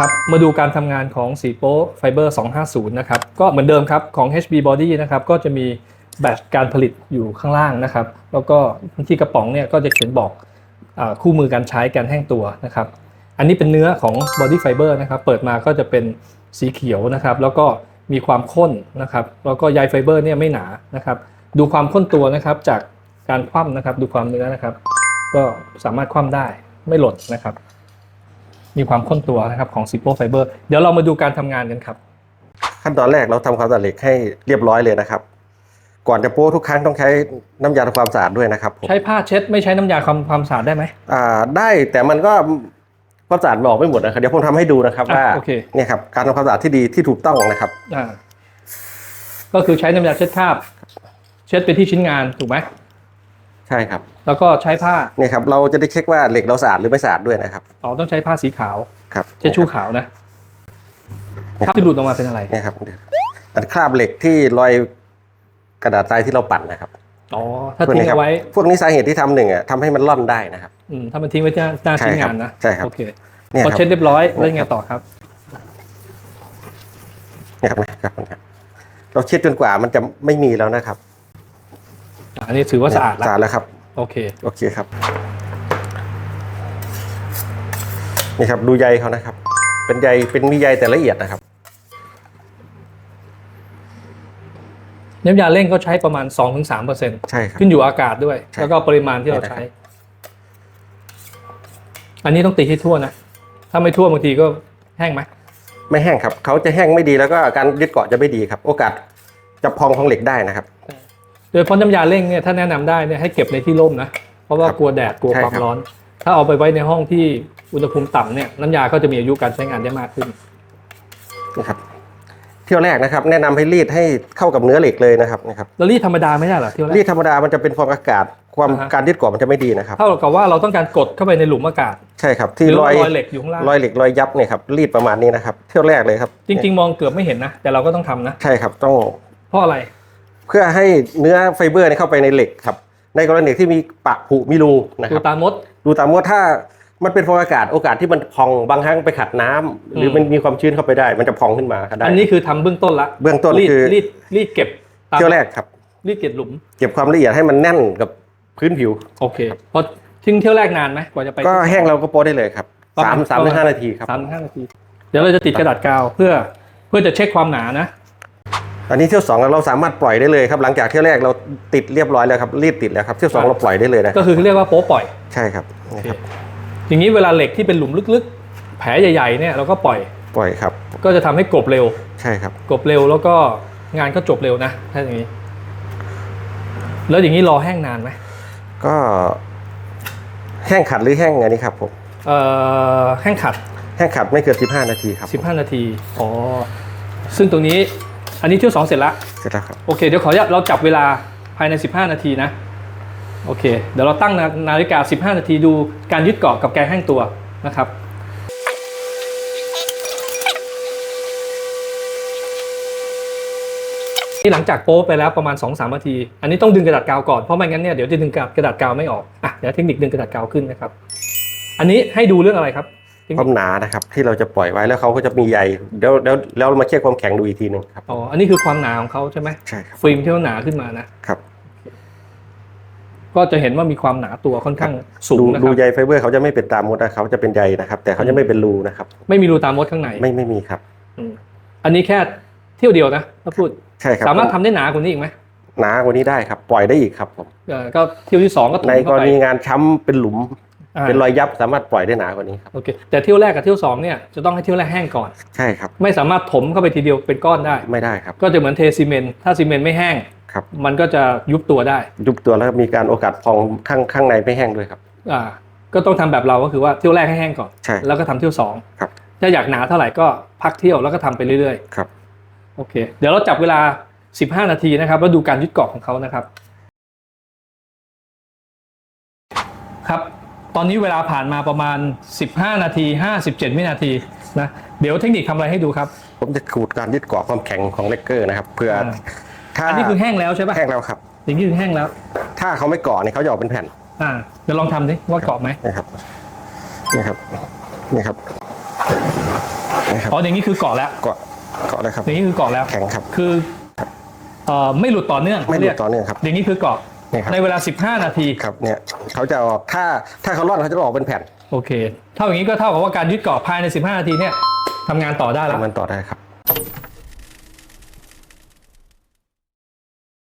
ครับมาดูการทำงานของสีโป๊ไฟเบอร์250 นะครับ ก็เหมือนเดิมครับของ HB Body นะครับก็จะมีแบตการผลิตอยู่ข้างล่างนะครับ แล้วก็ที่กระป๋องเนี่ยก็จะเขียนบอกอคู่มือการใช้การแห้งตัวนะครับ อันนี้เป็นเนื้อของ Body Fiber นะครับ เปิดมาก็จะเป็นสีเขียวนะครับ แล้วก็มีความข้นนะครับ แล้วก็ใยไฟเบอร์เนี่ยไม่หนานะครับ ดูความข้นตัวนะครับจากการคว่ำนะครับ ดูความเนื้อนะครับ ก็สามารถคว่ำได้ไม่หล่นนะครับ มีความข้นตัวนะครับของซิโปไฟเบอร์เดี๋ยวเรามาดูการทำงานกันครับ ขั้นตอนแรกเราทำความสะอาดเหล็กให้เรียบร้อยเลยนะครับ ก่อนจะโป้ทุกครั้งต้องใช้น้ำยาทำความสะอาดด้วยนะครับผมใช้ผ้าเช็ดไม่ใช้น้ำยาความความสะอาดได้ไหม อ่าได้แต่มันก็ความสะอาดมันออกไม่หมดนะครับเดี๋ยวผมทำให้ดูนะครับอะว่าโอเค เนี่ยครับการทำความสะอาดที่ดีที่ถูกต้องนะครับ อ่าก็คือใช้น้ำยาเช็ดคราบ เช็ดไปที่ชิ้นงานถูกไหม ใช่ครับแล้วก็ใช้ผ้าเนี่ยครับเราจะได้เช็คว่าเหล็กเราสะอาดหรือไม่สะอาดด้วยนะครับอ๋อต้องใช้ผ้าสีขาวครับเช็ดชู่ขาวนะคราบที่หลุดออกมาเป็นอะไรเนี่ยครับอันคราบเหล็กที่รอยกระดาษทรายที่เราปั่นนะครับอ๋อถ้าพวกทิ้งนี้ครัเอาไว้ พวกนี้สาเหตุที่ทำหนึ่งอะทำให้มันล่อนได้นะครับอืมถ้ามันทิ้งไว้ที่หน้าใช่ชิ้นครับงานนะใช่ครับโอเคเนี่ยพอครับเช็ดเรียบร้อยแล้วยังไงต่อครับเนี่ยครับนะครับนะครับเราเช็ดจนกว่ามันจะไม่มีแล้วนะครับ อะอันนี้ถือว่าสะอาดแล้วสะอาดแล้วครับ โอเค โอเคครับ นี่ครับดูใยเขานะครับ เป็นใยเป็นมีใยแต่ละเอียดนะครับ น้ำยาเร่งก็ใช้ประมาณ 2-3%ใช่ครับ ขึ้นอยู่อากาศด้วยใช่แล้วก็ปริมาณที่เราใช่ใช้นะครับอันนี้ต้องตีให้ทั่วนะ ถ้าไม่ทั่วบางทีก็แห้งไหมไม่แห้งครับ เขาจะแห้งไม่ดีแล้วก็การยึดเกาะจะไม่ดีครับ โอกาสจะพองของเหล็กได้นะครับ โดยเฉพาะน้ำยาเร่งเนี่ยถ้าแนะนำได้เนี่ยให้เก็บในที่ร่มนะเพราะว่าครับกลัวแดดกลัวใช่ความครับร้อน ถ้าเอาไปไว้ในห้องที่อุณหภูมิต่ำเนี่ยน้ำยาก็จะมีอายุการใช้งานได้มากขึ้นนะครับเที่ยวแรกนะครับ แนะนำให้รีดให้เข้ากับเนื้อเหล็กเลยนะครับนะครับแล้วรีดธรรมดาไม่ได้เหรอที่ว่ารีดธรรมดามันจะเป็นฟองอากาศ ความอ่าฮะการยึดเกาะมันจะไม่ดีนะครับเท่ากับว่าเราต้องการกดเข้าไปในหลุมอากาศ ใช่ครับหที่รือรว่าอยรอยเหล็กอยู่ข้างล่างรอยเหล็กรอยยับเนี่ยครับรีดประมาณนี้นะครับ เที่ยวแรกเลยครับ จริง ๆ มองเกือบไม่เห็นนะแต่เราก็ต้องทำนะ ใช่ครับต้องเพราะอะไร เพื่อให้เนื้อไฟเบอร์เนี่ยเข้าไปในเหล็กครับ ในกรณีที่มีปะผุมีรูนะคดูรับตามมด ดูตามว่าถ้ามันเป็นฟองอากาศโอกาสที่มันพองบางครั้งไปขัดน้ำหรือม มันมีความชื้นเข้าไปได้ มันจะพองขึ้นมาก็ได้อันนี้คือทำเบื้องต้นละเบื้องต้นรีดคือรีดรีดเก็บตามเที่ยวแรกครับ รีดเก็บหลุม เก็บความละเอียดให้มันแน่นกับพื้นผิว โอเคพอทิ้งเที่ยวแรกนานไหมกว่าจะไปก็แห้งเราก็โปะได้เลยครับประสามมาณสามถึงห้านาทีครับ สามถึงห้านาที เดี๋ยวเราจะติดกระดาษกาวเพื่อ เพื่อจะเช็คความหนานะ อันนี้เที่ยวสองเราสามารถปล่อยได้เลยครับหลังจากเที่ยวแรกเราติดเรียบร้อยแล้วครับรีดติดแล้วครับเที่ยวสองอ่าเราปล่อยได้เลยนะก็คือเรียกว่าโป๊ะปล่อยใช่ครับนี่ครับ อย่างนี้เวลาเหล็กที่เป็นหลุมลึกๆ แผลใหญ่ๆเนี่ยเราก็ปล่อยปล่อยครับ ก็จะทำให้กลบเร็วใช่ครับกลบเร็วแล้วก็งานก็จบเร็วนะถ้าอย่างนี้ แล้วอย่างนี้รอแห้งนานไหมก็แห้งขัดหรือแห้งอันนี้ครับผมเอ่อแห้งขัดแห้งขัดไม่เกิน 15 นาทีครับ 15 นาที อ๋อ ซึ่งตรงนี้ อันนี้เที่ยวสองเสร็จแล้วเสร็จแล้วครับ โอเค เดี๋ยวขออนุญาตเราจับเวลาภายใน 15 นาทีนะ โอเค เดี๋ยวเราตั้งนานาฬิกา 15 นาทีดูการยึดเกาะกับแกนแห้งตัวนะครับที่หลังจากโป๊ไปแล้วประมาณ 2-3นาที อันนี้ต้องดึงกระดาษกาวก่อน เพราะไม่งั้นเนี่ยเดี๋ยวจะดึงกระดาษกาวไม่ออก อะ เดี๋ยวเทคนิคดึงกระดาษกาวขึ้นนะครับ อันนี้ให้ดูเรื่องอะไรครับ ความหนานะครับ ที่เราจะปล่อยไว้แล้วเขาก็จะมีใยเดี๋ยวเดี๋ยวแล้วเรามาเช็คความแข็งดูอีกทีหนึ่งครับอ๋ออันนี้คือความหนาของเขาใช่ไหมใช่ครับฟิล์มที่เขาหนาขึ้นมานะครับ ก็จะเห็นว่ามีความหนาตัวค่อนข้างสูดูงนะคดูรับใยไฟเบอร์เขาจะไม่เป็นตามมดนะเขาจะเป็นใยนะครับ แต่เขาจะไม่เป็นรูนะครับ ไม่มีรูตามมดข้างในไม่ไม่มีครับอืมอันนี้แค่เที่ยวเดียวนะถ้าพูดใช่ครับสามารถทำได้หนากว่านี้อีกไหมหนากว่านี้ได้ครับ ปล่อยได้อีกครับผมเออก็เที่ยวที่สองก็ถมในกเข้ารไปณีงานช้ำเป็นหลุมอ่า เป็นรอยยับสามารถปล่อยได้หนากว่านี้ครับโอเคแต่เที่ยวแรกกับเที่ยวสองเนี่ยจะต้องให้เที่ยวแรกแห้งก่อน ใช่ครับ ไม่สามารถถมเข้าไปทีเดียวเป็นก้อนได้ ไม่ได้ครับ ก็จะเหมือนเทซีเมนต์ถ้าซีเมนต์ไม่แห้งครับมันก็จะยุบตัวได้ ยุบตัวแล้วมีการโอกาสพองข้างข้างในไม่แห้งด้วยครับอ่าก็ต้องทำแบบเราก็คือว่าเที่ยวแรกให้แห้งก่อนใช่แล้วก็ทำเที่ยวสองครับถ้าอยากหนาเท่าไหร่ก็พักเที่ยวแล้วก็ทำไปเรื่อยๆครับโอเค เดี๋ยวเราจับเวลา 15 นาทีนะครับแล้วดูการยึดเกาะของเขานะครับครับ ตอนนี้เวลาผ่านมาประมาณ 15 นาที 57 วินาทีนะเดี๋ยวเทคนิคทำอะไรให้ดูครับ ผมจะขูดการยึดเกาะความแข็งของเลกเกอร์นะครับเพื่ออ่าถ้าอันนี้คือแห้งแล้วใช่ปะแห้งแล้วครับอย่างนี้คือแห้งแล้ว ถ้าเขาไม่เกาะเนี่ยเขาจะออกเป็นแผ่น อ่าเดี๋ยวลองทำดิว่าเกาะไหมนะครับนี่ครับนี่ครับนะครับอ๋ออย่างนี้คือเกาะแล้วเกาะเกาะเลยครับอย่างนี้คือเกาะแล้วแข็งครับคือเอ่อไม่หลุดต่อเนื่องไม่หลุเรีดยกต่อเนื่องครับอย่างนี้คือเกาะ นี่ครับในเวลา 15 นาที ครับเนี่ยเขาจะออกถ้าถ้าเขาร่อนเขาจะออกเป็นแผ่นโอเค เท่าอย่างนี้ก็เท่ากับว่าการยึดเกาะภายใน 15 นาทีเนี่ยทำงานต่อได้แล้ว ทำมันต่อได้ครับ